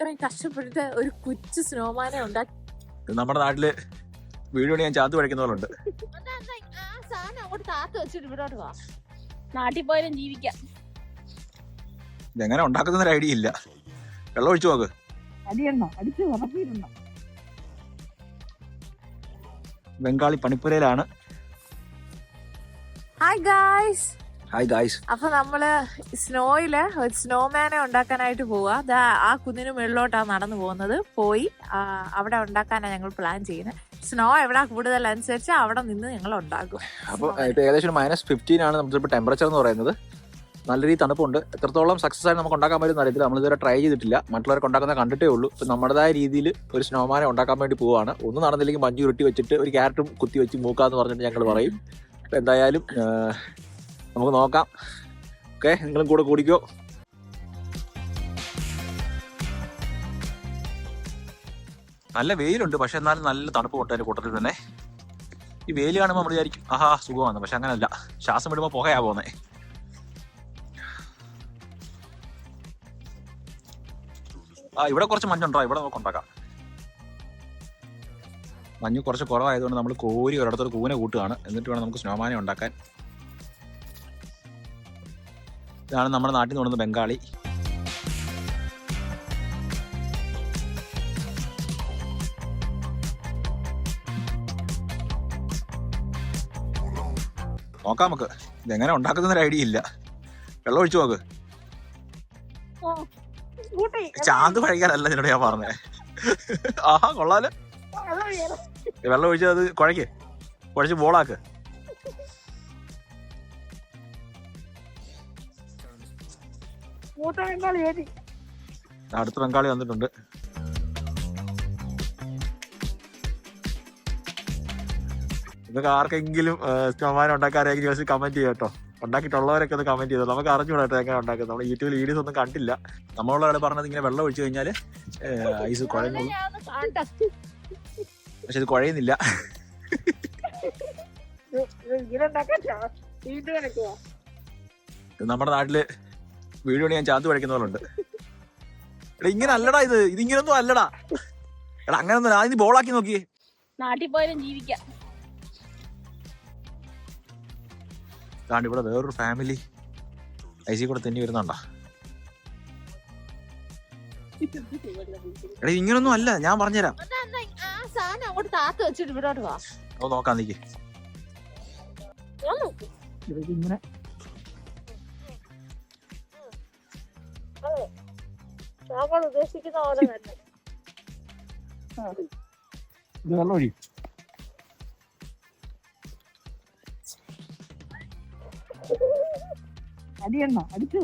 ഇത്രയും കഷ്ടപ്പെട്ടിട്ട് ഒരു കൊച്ചു സ്നോമാനെ ഉണ്ടാക്കി നമ്മുടെ നാട്ടിൽ വീട് പണി ഞാൻ ചാത്തു കഴിക്കുന്ന പോലെ ഉണ്ട്. ആ സാധനം അങ്ങോട്ട് താത്ത് വെച്ചിട്ട് ഇവിടോട്ട് വാ. നാട്ടിൽ പോയാലും ജീവിക്കാം. ഇതെങ്ങനെ ഉണ്ടാക്കുന്ന ഒരു ഐഡിയ ഇല്ല. വെള്ളം ഒഴിച്ചു നോക്ക്. അടിയണ്ണോ? അടിച്ച് ഉറപ്പിയിരുന്നോ? ബംഗാളി പണിപ്പുരയിലാണ്. ഹായ് ഗായ്സ് ഹായ് ഗായ്സ് അപ്പൊ നമ്മൾ സ്നോയിൽ ഒരു സ്നോമാനെ ഉണ്ടാക്കാനായിട്ട് പോവാ. ദാ ആ കുന്നിന് മുകളിലോട്ടാണ് നടന്നു പോകുന്നത്. പോയി അവിടെ ഉണ്ടാക്കാനാണ് ഞങ്ങൾ പ്ലാൻ ചെയ്യുന്നത് സ്നോ എവിടെ കൂടുതൽ അനുസരിച്ച് അവിടെ നിന്ന് ഞങ്ങൾ ഉണ്ടാക്കും. അപ്പോൾ ഏകദേശം മൈനസ് ഫിഫ്റ്റീൻ ആണ് നമുക്ക് ടെമ്പറേച്ചർ എന്ന് പറയുന്നത്. നല്ല രീതി തണുപ്പുണ്ട്. എത്രത്തോളം സക്സസ് ആയി നമുക്ക് ഉണ്ടാക്കാൻ പറ്റുന്ന അറിയത്തില്ല. നമ്മൾ ഇതുവരെ ട്രൈ ചെയ്തിട്ടില്ല. മറ്റുള്ളവർക്ക് ഉണ്ടാക്കുന്ന കണ്ടിട്ടേ ഉള്ളൂ. ഇപ്പം നമ്മുടേതായ രീതിയിൽ ഒരു സ്നോമാനെ ഉണ്ടാക്കാൻ വേണ്ടി പോവാണ്. ഒന്നും നടന്നില്ലെങ്കിൽ മഞ്ഞ് ഉരുട്ടി വെച്ചിട്ട് ഒരു ക്യാരറ്റും കുത്തി വെച്ച് മൂക്കാന്ന് പറഞ്ഞിട്ട് ഞങ്ങൾ പറയും. എന്തായാലും നമുക്ക് നോക്കാം. ഓക്കെ നിങ്ങളും കൂടെ കൂടിക്കോ. നല്ല വെയിലുണ്ട് പക്ഷെ എന്നാലും നല്ല തണുപ്പ് കൊണ്ട് അതിന്റെ കൂട്ടത്തിൽ തന്നെ. ഈ വെയിൽ കാണുമ്പോൾ നമ്മൾ വിചാരിക്കും ആഹാ സുഖമാണ്. പക്ഷെ അങ്ങനല്ല. ശ്വാസം വിടുമ്പോൾ പുകയാ പോന്നെ ആ ഇവിടെ കുറച്ച് മഞ്ഞുണ്ടോ ഇവിടെ നമുക്ക് ഉണ്ടാക്കാം. മഞ്ഞ് കുറച്ച് കുറവായതുകൊണ്ട് നമ്മൾ കോരി ഒരിടത്തൊരു കൂന കൂട്ടുകയാണ്. എന്നിട്ട് വേണം നമുക്ക് സ്നോമാനെ ഉണ്ടാക്കാൻ. ഇതാണ് നമ്മുടെ നാട്ടിൽ നിന്ന് കൊണ്ടുവന്ന ബംഗാളി. നോക്കാം നമുക്ക്. ഇതെങ്ങനെ ഉണ്ടാക്കുന്ന ഒരു ഐഡിയ ഇല്ല. വെള്ളം ഒഴിച്ചു നോക്ക്. ചാന്ത് പഴിക്കാനല്ല നിന്നോട് ഞാൻ പറഞ്ഞേ. ആഹാ കൊള്ളാൽ. വെള്ളം ഒഴിച്ച് അത് കുഴയ്ക്ക് കുഴച്ച് ബോളാക്ക്. മൂത്ത ബംഗാളി ഏറ്റി അടുത്ത ബംഗാളി വന്നിട്ടുണ്ട്. ഇതൊക്കെ ആർക്കെങ്കിലും സ്നോമാനം ഉണ്ടാക്കാനായിരിക്കും ചോദിച്ച് കമന്റ് ചെയ്യാം കേട്ടോ. ഉണ്ടാക്കിയിട്ടുള്ളവരൊക്കെ ഒന്ന് കമന്റ് ചെയ്തോ. നമുക്ക് അറിഞ്ഞുകൂടാട്ടോ കേട്ടോ എങ്ങനെ ഉണ്ടാക്കുന്നത്. നമ്മൾ യൂട്യൂബിൽ വീഡിയോസ് ഒന്നും കണ്ടില്ല. നമ്മളോട് പറഞ്ഞത് ഇങ്ങനെ വെള്ളം ഒഴിച്ചു കഴിഞ്ഞാൽ ഐസ് കുഴഞ്ഞു പക്ഷെ ഇത് കുഴയുന്നില്ല. നമ്മുടെ നാട്ടിൽ വീട് പണി ഞാൻ ചാന്ത് വഴിക്കുന്ന പോലെ ഉണ്ട് എടാ ഇങ്ങനെ അല്ലടാ ഇത്. ഇതിങ്ങനൊന്നും അല്ലടാ. എടാ അങ്ങനെ ഒന്നും ആദ്യം ബോളാക്കി നോക്കിയേ നാട്ടിൽ പോയാലും ജീവിക്കാം. ഇവിടെ വേറൊരു ഫാമിലി ഐസി കൂടെ തന്നെ വരുന്നുണ്ടാ? എടാ ഇങ്ങനൊന്നും അല്ല. ഞാൻ പറഞ്ഞുതരാം. ആ സാധനം അങ്ങോട്ട് അത് നമ്മൾ ഉദ്ദേശിക്കുന്ന പോലെ തന്നെ. വെള്ളം ഒഴി അടിയണ്ണ അടിച്ച്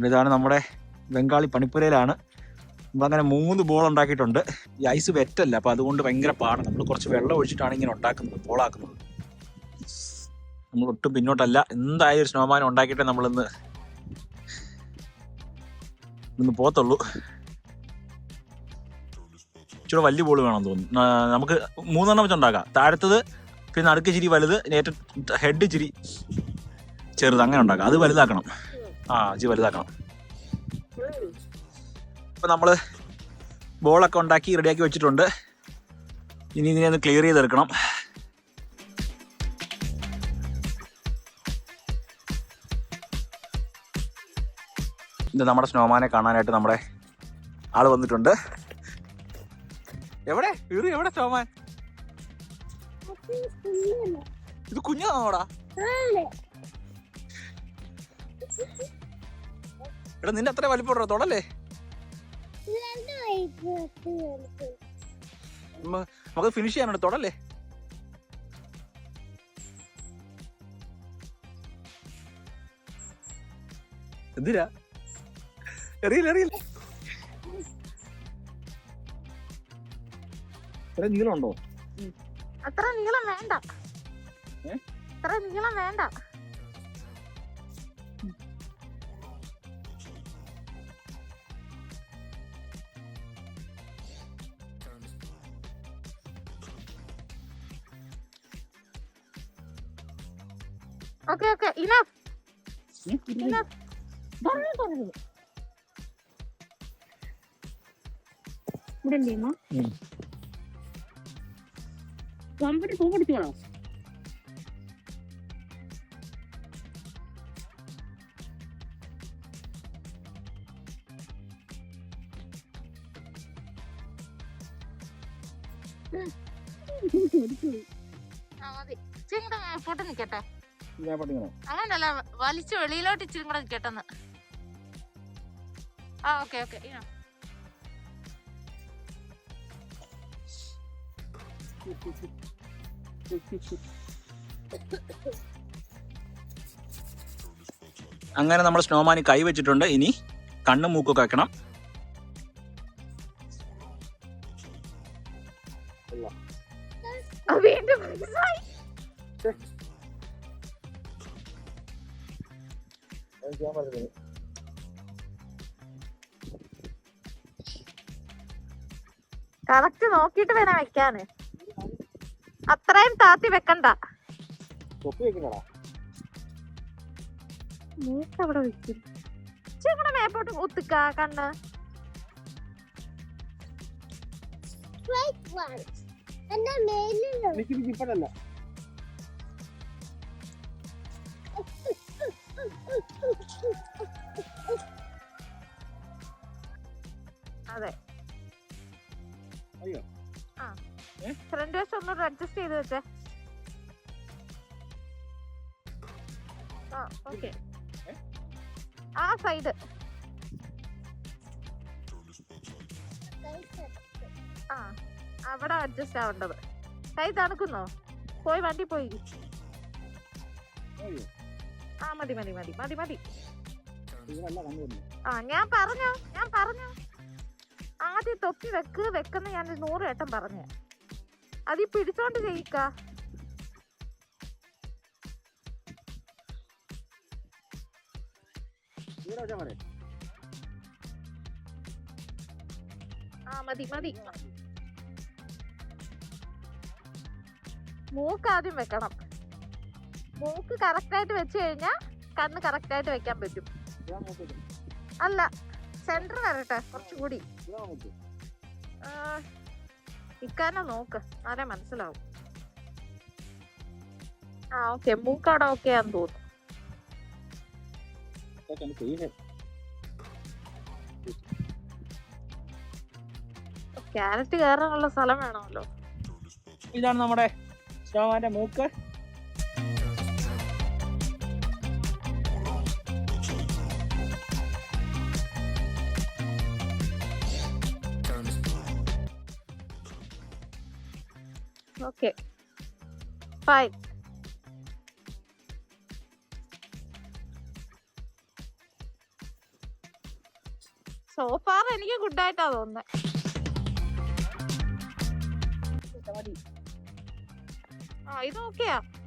ഉറപ്പിയിടണ്ട ഇതാണ് നമ്മുടെ ബംഗാളി പണിപ്പുരയിലാണ്. നമ്മളങ്ങനെ മൂന്ന് ബോൾ ഉണ്ടാക്കിയിട്ടുണ്ട്. ഈ ഐസ് വെറ്റല്ല അപ്പൊ അതുകൊണ്ട് ഭയങ്കര പാടാണ്. നമ്മൾ കുറച്ച് വെള്ളം ഒഴിച്ചിട്ടാണ് ഇങ്ങനെ ഉണ്ടാക്കുന്നത് ബോളാക്കുന്നത് നമ്മൾ ഒട്ടും പിന്നോട്ടല്ല. എന്തായാലും ഒരു സ്നോമാനം ഉണ്ടാക്കിയിട്ടേ നമ്മളിന്ന് ഇന്ന് പോത്തുള്ളൂ ഇച്ചിരി വലിയ ബോൾ വേണം തോന്നുന്നു. നമുക്ക് മൂന്നെണ്ണം വെച്ച് ഉണ്ടാക്കാം താഴത്തത് പിന്നെ നടുക്ക് ചിരി വലുത് ഏറ്റവും ഹെഡ് ചിരി ചെറുത് അങ്ങനെ ഉണ്ടാക്കാം. അത് വലുതാക്കണം. ആ ജി വലുതാക്കണം. ഇപ്പൊ നമ്മൾ ബോളൊക്കെ ഉണ്ടാക്കി റെഡിയാക്കി വെച്ചിട്ടുണ്ട്. ഇനി ഇതിനെ ഒന്ന് ക്ലിയർ ചെയ്തെടുക്കണം. ഇത് നമ്മുടെ സ്നോമാനെ കാണാനായിട്ട് നമ്മുടെ ആൾ വന്നിട്ടുണ്ട്. എവിടെ? എവിടെ സ്നോമാൻ ഇത് കുഞ്ഞാണോടാ എടാ നിന്റെ അത്ര വലിപ്പമുണ്ടോ തൊടല്ലേ നമുക്ക് ഫിനിഷ് ചെയ്യാനുണ്ട് തൊടല്ലേ എന്തിനാ? എറിയില്ല എറിയില്ല ഇത്ര നീളമുണ്ടോ? അത്ര നീളം വേണ്ട. ഏ? അത്ര നീളം വേണ്ട. ഓക്കെ ഓക്കെ ഇനഫ് പറഞ്ഞു പറഞ്ഞു ഇവിടെ അമ്മ ഉം. കമ്പിട്ട് പൂ പിടിച്ചോളാം ഫോട്ടോ നിക്കട്ടെ. അങ്ങനല്ല വലിച്ചു വെളിയിലോട്ട് ഇച്ചിരി കൂടെ നിക്കട്ടെന്ന്. ആ ഓക്കെ ഓക്കെ അങ്ങനെ നമ്മൾ സ്നോമാനി കൈ വെച്ചിട്ടുണ്ട് ഇനി കണ്ണും മൂക്കൊക്കെ വെക്കണം. കറക്റ്റ് നോക്കിട്ട് വേണം വെക്കാന്. അത്രയും താത്തി വെക്കണ്ട. അവിടെ വെക്കും. മേപ്പോട്ട് ഒത്തുക്ക കണ്ണ്. അതെ. അയ്യോ. ആ? ഫ്രണ്ട് വശം ഒന്നുകൂടെ അഡ്ജസ്റ്റ് ചെയ്ത് വെച്ചേ. ആ ഓക്കെ? ആ സൈഡ് ആ അവിടെ അഡ്ജസ്റ്റ് ആവേണ്ടത്. കൈ തണുക്കുന്നോ പോയി വണ്ടി പോയി. ആ മതി മതി മതി മതി മതി. ആ ഞാൻ പറഞ്ഞു ഞാൻ പറഞ്ഞു. ആദ്യം തൊപ്പി വെക്ക് വെക്കുന്ന ഞാൻ നൂറ് വട്ടം പറഞ്ഞു. അതീ പിടിച്ചോണ്ട് ചെയ്യിക്ക. ആ മതി മതി. മൂക്ക് ആദ്യം വെക്കണം. മൂക്ക് കറക്റ്റ് ആയിട്ട് വെച്ച് കഴിഞ്ഞാൽ കണ്ണ് കറക്റ്റ് ആയിട്ട് വെക്കാൻ പറ്റും. അല്ല സെന്റർ വരട്ടെ കുറച്ചുകൂടി. ഇക്കാരനെ നോക്ക് ആരെ മനസ്സിലാവും. ആ ഓക്കെ മൂക്കാട ഓക്കെ ആന്ന് തോന്നുന്നു. ക്യാരറ്റ് കയറാനുള്ള സ്ഥലം വേണമല്ലോ. ഇതാണ് നമ്മുടെ സ്നോമാന്റെ മൂക്ക്. ഓക്കെ. ഫൈൻ സോഫാർ എനിക്ക് ഗുഡായിട്ടാ തോന്നുന്നത്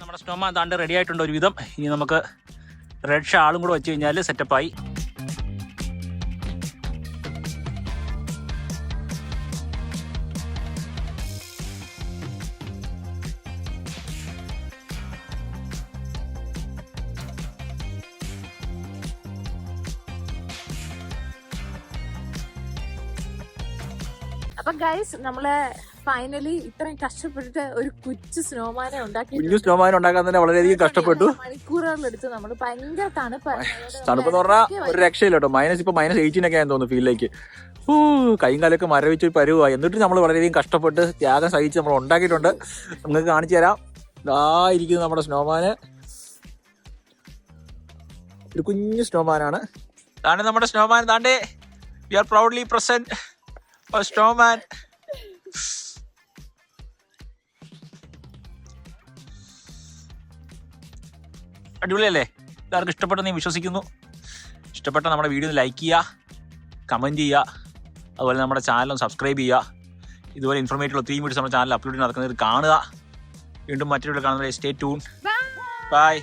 നമ്മുടെ സ്റ്റോമാ താണ്ട് റെഡി ആയിട്ടുണ്ട് ഒരുവിധം. ഇനി നമുക്ക് റെഡ് ഷാളും കൂടെ വെച്ച് കഴിഞ്ഞാൽ സെറ്റപ്പായി അപ്പൊ ഗൈസ് നമ്മൾ ഫൈനലി ഇത്രയും കഷ്ടപ്പെട്ടിട്ട് ഒരു കുച്ചു സ്നോമാനെ ഉണ്ടാക്കി കുഞ്ഞു സ്നോമാൻ ഉണ്ടാക്കാൻ തന്നെ വളരെയധികം കഷ്ടപ്പെട്ടു. മണിക്കൂറുകളെടുത്ത് നമ്മൾ ഭയങ്കര തണുപ്പ്. തണുപ്പ് എന്ന് പറഞ്ഞാൽ ഒരു രക്ഷയില്ല കേട്ടോ. മൈനസ് ഇപ്പൊ മൈനസ് എയ്റ്റീനൊക്കെ ആയെന്ന് തോന്നുന്നു ഫീലിലേക്ക് കൈയും കാലൊക്കെ മരവിച്ച് പരുവായി. എന്നിട്ട് നമ്മൾ വളരെയധികം കഷ്ടപ്പെട്ട് ത്യാഗം സഹിച്ച് നമ്മൾ ഉണ്ടാക്കിയിട്ടുണ്ട്. നിങ്ങൾക്ക് കാണിച്ചു തരാം. ഇതാ ഇരിക്കുന്നു നമ്മുടെ സ്നോമാന് ഒരു കുഞ്ഞു സ്നോമാനാണ് താണ്ടെ നമ്മുടെ snowman താണ്ടേ we are proudly present snowman അടിപൊളിയല്ലേ? എല്ലാവർക്കും ഇഷ്ടപ്പെട്ടെന്ന് ഞാൻ വിശ്വസിക്കുന്നു. ഇഷ്ടപ്പെട്ട നമ്മുടെ വീഡിയോ ലൈക്ക് ചെയ്യുക കമന്റ് ചെയ്യുക അതുപോലെ നമ്മുടെ ചാനലും സബ്സ്ക്രൈബ് ചെയ്യുക. ഇതുപോലെ ഇൻഫർമേറ്റീവ് ഒത്തിരി വീഡിയോസ് നമ്മുടെ ചാനൽ അപ്ലോഡ് നടക്കുന്നത് കാണുക. വീണ്ടും മറ്റൊരു കാണുന്നത് സ്റ്റേ ട്യൂൺ ബൈ